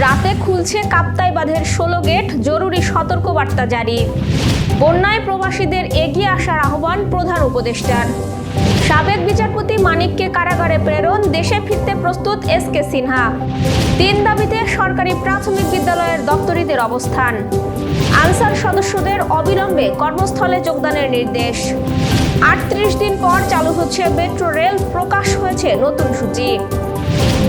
রাতে খুলছে কাপ্তাই বাঁধের ষোলো গেট, জরুরি সতর্কবার্তা জারি। বন্যায় প্রবাসীদের এগিয়ে আসার আহ্বান প্রধান উপদেষ্টার। সাবেক বিচারপতি মানিককে কারাগারে প্রেরণ, দেশে ফিরতে প্রস্তুত এস কে সিনহা। তিন দাবিতে সরকারি প্রাথমিক বিদ্যালয়ের দপ্তরিদের অবস্থান। আনসার সদস্যদের অবিলম্বে কর্মস্থলে যোগদানের নির্দেশ। আটত্রিশ দিন পর চালু হচ্ছে মেট্রো রেল, প্রকাশ হয়েছে নতুন সূচি।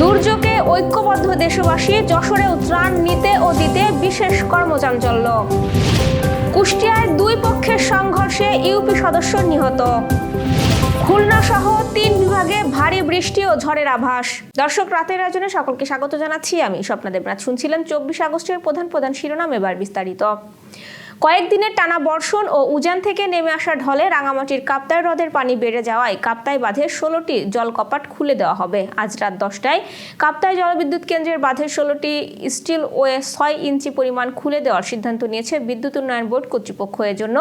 দুর্যোগে ঐক্যবদ্ধ দেশবাসী যশোরেও ত্রাণ নিতে ও দিতে বিশেষ কর্মচাঞ্চল্য। কুষ্টিয়ায় দুই পক্ষের সংঘর্ষে ইউপি সদস্য নিহত। খুলনা সহ তিন বিভাগে ভারী বৃষ্টি ও ঝড়ের আভাস। দর্শক, রাতের আয়োজনে সকলকে স্বাগত জানাচ্ছি। আমি স্বপ্না দেবনাথ। শুনছিলেন চব্বিশ আগস্টের প্রধান প্রধান শিরোনাম, এবার বিস্তারিত। কয়েকদিনের টানা বর্ষণ ও উজান থেকে নেমে আসা ঢলে রাঙামাটির কাপ্তাই হ্রদের পানি বেড়ে যাওয়ায় কাপ্তাই বাঁধের ষোলোটি জলকপাট খুলে দেওয়া হবে। আজ রাত দশটায় কাপ্তাই জলবিদ্যুৎ কেন্দ্রের বাঁধের ষোলোটি স্টিল ওয়ে ছয় ইঞ্চি পরিমাণ খুলে দেওয়ার সিদ্ধান্ত নিয়েছে বিদ্যুৎ উন্নয়ন বোর্ড কর্তৃপক্ষ। এর জন্য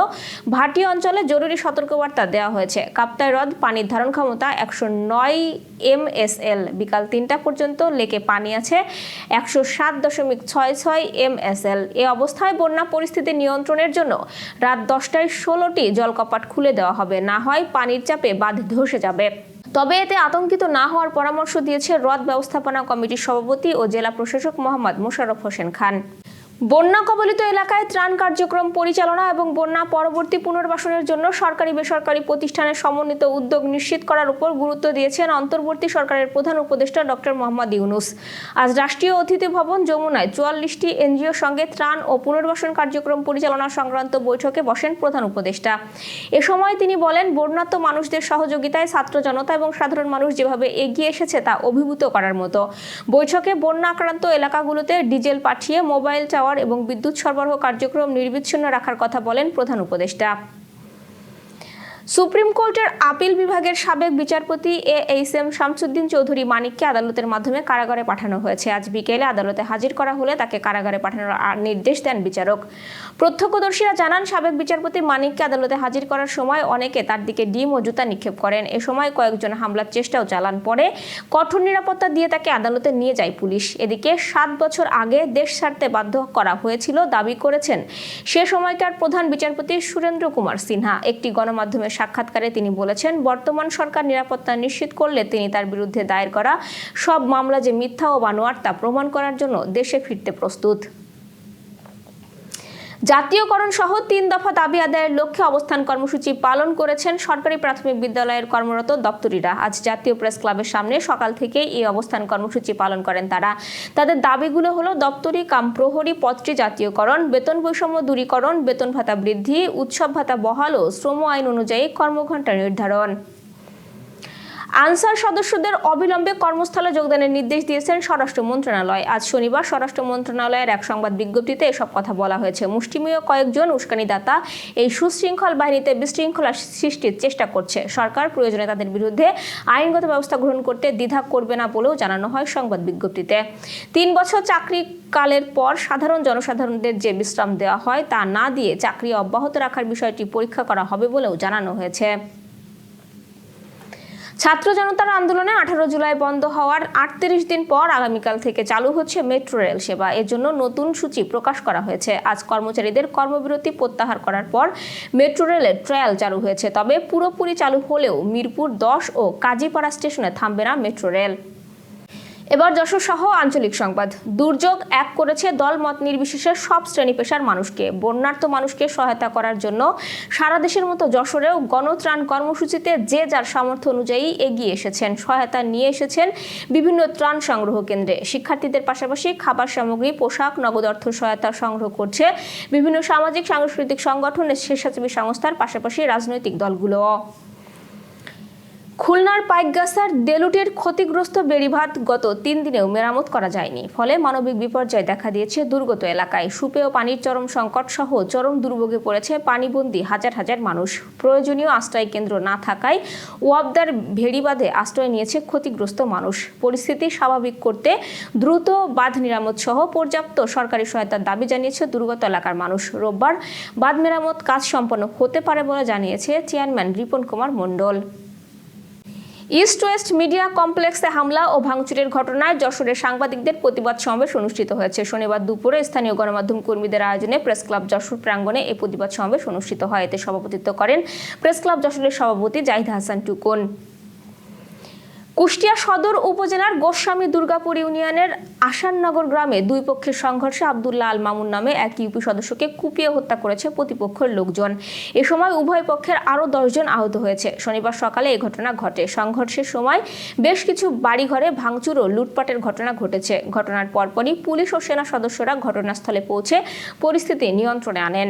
ভাটি অঞ্চলে জরুরি সতর্কবার্তা দেওয়া হয়েছে। কাপ্তাই হ্রদ পানির ধারণ ক্ষমতা একশো নয় এম এস এল বিকাল তিনটা পর্যন্ত লেকে পানি আছে একশো সাত দশমিক ছয় ছয় এম এস এল এ অবস্থায় বন্যা পরিস্থিতি নিয়ন্ত্রণের জন্য রাত দশটায় ষোলোটি জলকপাট খুলে দেওয়া হবে। না হয় পানির চাপে বাঁধ ধসে যাবে। তবে এতে আতঙ্কিত না হওয়ার পরামর্শ দিয়েছে হ্রদ ব্যবস্থাপনা কমিটির সভাপতি ও জেলা প্রশাসক মোহাম্মদ মোশাররফ হোসেন খান। বন্যা কবলিত এলাকায় ত্রাণ কার্যক্রম পরিচালনা এবং বন্যা পরবর্তী পুনর্বাসনের জন্য সরকারি বেসরকারি প্রতিষ্ঠানের সমন্বিত উদ্যোগ নিশ্চিত করার উপর গুরুত্ব দিয়েছেন অন্তর্বর্তী সরকারের প্রধান উপদেষ্টা ডক্টর মোহাম্মদ ইউনুস। আজ রাষ্ট্রীয় অতিথি ভবন যমুনায় চুয়াল্লিশটি এনজিওর সঙ্গে ত্রাণ ও পুনর্বাসন কার্যক্রম পরিচালনা সংক্রান্ত বৈঠকে বসেন প্রধান উপদেষ্টা। এ সময় তিনি বলেন বন্যাত্ম মানুষদের সহযোগিতায় ছাত্র জনতা এবং সাধারণ মানুষ যেভাবে এগিয়ে এসেছে তা অভিভূত করার মতো। বৈঠকে বন্যা আক্রান্ত এলাকাগুলোতে ডিজেল পাঠিয়ে মোবাইল টাওয়ার এবং বিদ্যুৎ সরবরাহ কার্যক্রম নির্বিচ্ছিন্ন রাখার কথা বলেন প্রধান উপদেষ্টা। সুপ্রিম কোর্টের আপিল বিভাগের সাবেক বিচারপতি A H M Shamsuddin Chowdhury মানিককে আদালতের মাধ্যমে কারাগারে পাঠানো হয়েছে। আজ বিকেলে আদালতে হাজির করা হলে তাকে কারাগারে পাঠানোর নির্দেশ দেন বিচারক। প্রত্যক্ষদর্শীরা জানান, সাবেক বিচারপতি মানিককে আদালতে হাজির করার সময় অনেকে তার দিকে ডিম ও জুতা নিক্ষেপ করেন। এ সময় কয়েকজন হামলার চেষ্টাও চালান। পরে কঠোর নিরাপত্তা দিয়ে তাকে আদালতে নিয়ে যায় পুলিশ। এদিকে সাত বছর আগে দেশ ছাড়তে বাধ্য করা হয়েছিল, দাবি করেছেন সে সময়কার প্রধান বিচারপতি সুরেন্দ্র কুমার সিনহা। একটি গণমাধ্যমের সাক্ষাৎকারে তিনি বলেছেন, বর্তমান সরকার নিরাপত্তা নিশ্চিত করলে তিনি তার বিরুদ্ধে দায়ের করা সব মামলা যে মিথ্যা ও বানোয়ার তা প্রমাণ করার জন্য দেশে ফিরতে প্রস্তুত। জাতীয়করণ সহ তিন দফা দাবি আদায়ের লক্ষ্যে অবস্থান কর্মসূচি পালন করেছেন সরকারি প্রাথমিক বিদ্যালয়ের কর্মরত দপ্তরিরা। আজ জাতীয় প্রেস ক্লাবের সামনে সকাল থেকেই এই অবস্থান কর্মসূচি পালন করেন তারা। তাদের দাবিগুলো হলো দপ্তরি কাম প্রহরী পত্রী জাতীয়করণ, বেতন বৈষম্য দূরীকরণ, বেতন ভাতা বৃদ্ধি, উৎসব ভাতা বহাল ও শ্রম আইন অনুযায়ী কর্মঘণ্টা নির্ধারণ। আনসার সদস্যদের অবিলম্বে কর্মস্থলে যোগদানের নির্দেশ দিয়েছেন স্বরাষ্ট্র মন্ত্রণালয়। আজ শনিবার স্বরাষ্ট্র মন্ত্রণালয়ের এক সংবাদ বিজ্ঞপ্তিতে এসব কথা বলা হয়েছে। মুষ্টিমেয় কয়েকজন উস্কানিদাতা এই সুশৃঙ্খল বাহিনীতে বিশৃঙ্খলা সৃষ্টির চেষ্টা করছে। সরকার প্রয়োজনে তাদের বিরুদ্ধে আইনগত ব্যবস্থা গ্রহণ করতে দ্বিধা করবে না বলেও জানানো হয় সংবাদ বিজ্ঞপ্তিতে তিন বছর চাকরি কালের পর সাধারণ জনসাধারণদের যে বিশ্রাম দেওয়া হয় তা না দিয়ে চাকরি অব্যাহত রাখার বিষয়টি পরীক্ষা করা হবে বলেও জানানো হয়েছে। ছাত্র জনতার আন্দোলনে আঠারো জুলাই বন্ধ হওয়ার আটত্রিশ দিন পর আগামীকাল থেকে চালু হচ্ছে মেট্রো রেল সেবা। এর জন্য নতুন সূচি প্রকাশ করা হয়েছে। আজ কর্মচারীদের কর্মবিরতি প্রত্যাহার করার পর মেট্রো রেলের ট্রায়াল চালু হয়েছে। তবে পুরোপুরি চালু হলেও মিরপুর দশ ও কাজীপাড়া স্টেশনে থামবে না মেট্রো রেল। এবার যশোর সহ আঞ্চলিক সংবাদ। দুর্যোগ এক করেছে দল মত নির্বিশেষে সব শ্রেণি পেশার মানুষকে। বন্যার্থ মানুষকে সহায়তা করার জন্য সারা দেশের মতো যশোরেও গণত্রাণ কর্মসূচিতে যে যার সামর্থ্য অনুযায়ী এগিয়ে এসেছেন, সহায়তা নিয়ে এসেছেন বিভিন্ন ত্রাণ সংগ্রহ কেন্দ্রে। শিক্ষার্থীদের পাশাপাশি খাবার সামগ্রী, পোশাক, নগদ অর্থ সহায়তা সংগ্রহ করছে বিভিন্ন সামাজিক, সাংস্কৃতিক সংগঠন, স্বেচ্ছাসেবী সংস্থার পাশাপাশি রাজনৈতিক দলগুলোও। খুলনার পাইকগাছার দেলুটের ক্ষতিগ্রস্ত বেড়িভাত গত তিন দিনেও মেরামত করা যায়নি। ফলে মানবিক বিপর্যয় দেখা দিয়েছে দুর্গত এলাকায়। সুপেয় পানির চরম সংকট সহ চরম দুর্ভোগে পড়েছে পানিবন্দী হাজার হাজার মানুষ। প্রয়োজনীয় আশ্রয় কেন্দ্র না থাকায় ওয়াবদার ভেড়িবাঁধে আশ্রয় নিয়েছে ক্ষতিগ্রস্ত মানুষ। পরিস্থিতি স্বাভাবিক করতে দ্রুত বাঁধ নিরামত সহ পর্যাপ্ত সরকারি সহায়তার দাবি জানিয়েছে দুর্গত এলাকার মানুষ। রোববার বাঁধ মেরামত কাজ সম্পন্ন হতে পারে বলে জানিয়েছে chairman Ripon Kumar Mondal. East west media কমপ্লেক্সে হামলা ও ভাঙচুরের ঘটনায় যশোরের সাংবাদিকদের প্রতিবাদ সমাবেশ অনুষ্ঠিত হয়েছে। শনিবার দুপুরে স্থানীয় গণমাধ্যম কর্মীদের আয়োজনে প্রেস ক্লাব যশোর প্রাঙ্গণে এই প্রতিবাদ সমাবেশ অনুষ্ঠিত হয়। এতে সভাপতিত্ব করেন প্রেস ক্লাব যশোরের সভাপতি জাহিদ হাসান টুকন। কুষ্টিয়া সদর উপজেলার গোস্বামী দুর্গাপুর ইউনিয়নের আসাননগর গ্রামে দুই পক্ষের সংঘর্ষে আবদুল্লাহ আল মামুন নামে এক ইউপি সদস্যকে কুপিয়ে হত্যা করেছে প্রতিপক্ষের লোকজন। এ সময় উভয় পক্ষের আরও দশজন আহত হয়েছে। শনিবার সকালে এই ঘটনা ঘটে। সংঘর্ষের সময় বেশ কিছু বাড়িঘরে ভাঙচুর ও লুটপাটের ঘটনা ঘটেছে। ঘটনার পরপরই পুলিশ ও সেনা সদস্যরা ঘটনাস্থলে পৌঁছে পরিস্থিতি নিয়ন্ত্রণে আনেন।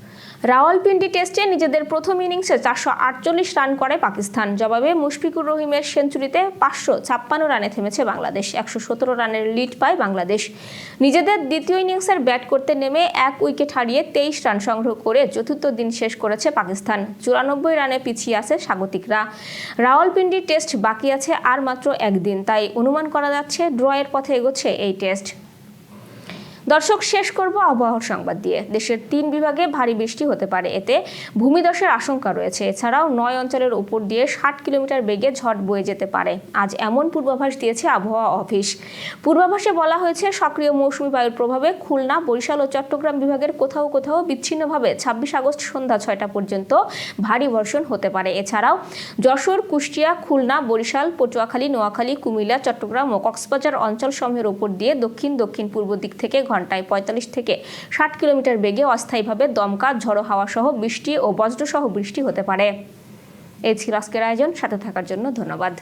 রাওয়ালপিন্ডি টেস্টে নিজেদের প্রথম ইনিংসে চারশো আটচল্লিশ রান করে পাকিস্তান। জবাবে মুশফিকুর রহিমের সেঞ্চুরিতে পাঁচশো ছাপ্পান্ন রানে থেমেছে বাংলাদেশ, একশো সতেরো রানের লিড পায় বাংলাদেশ। নিজেদের দ্বিতীয় ইনিংসের ব্যাট করতে নেমে এক উইকেট হারিয়ে তেইশ রান সংগ্রহ করে চতুর্থ দিন শেষ করেছে পাকিস্তান। চুরানব্বই রানে পিছিয়ে আছে স্বাগতিকরা। রাওয়ালপিন্ডি টেস্ট বাকি আছে আর মাত্র একদিন, তাই অনুমান করা যাচ্ছে ড্রয়ের পথে এগোচ্ছে এই টেস্ট। দর্শক, শেষ করব আবহাওয়ার সংবাদ দিয়ে। দেশের তিন বিভাগে ভারী বৃষ্টি হতে পারে। এতে ভূমিধসের আশঙ্কা রয়েছে। এছাড়াও নয় অঞ্চলের উপর দিয়ে ষাট কিলোমিটার বেগে ঝড় বয়ে যেতে পারে। আজ এমন পূর্বাভাস দিয়েছে আবহাওয়া অফিস। পূর্বাভাসে বলা হয়েছে, সক্রিয় মৌসুমি বায়ুর প্রভাবে খুলনা, বরিশাল ও চট্টগ্রাম বিভাগের কোথাও কোথাও বিচ্ছিন্নভাবে ছাব্বিশ আগস্ট সন্ধ্যা ছয়টা পর্যন্ত ভারী বর্ষণ হতে পারে। এছাড়াও যশোর, কুষ্টিয়া, খুলনা, বরিশাল, পটুয়াখালী, নোয়াখালী, কুমিল্লা, চট্টগ্রাম ও কক্সবাজার অঞ্চল সমূহের উপর দিয়ে দক্ষিণ দক্ষিণ পূর্ব দিক থেকে ঘন্টায় পঁয়তাল্লিশ থেকে ষাট কিলোমিটার বেগে অস্থায়ীভাবে দমকা, ঝড়ো হাওয়া সহ বৃষ্টি ও বজ্রসহ বৃষ্টি হতে পারে। এই ছিল আজকের আয়োজন। সাথে থাকার জন্য ধন্যবাদ।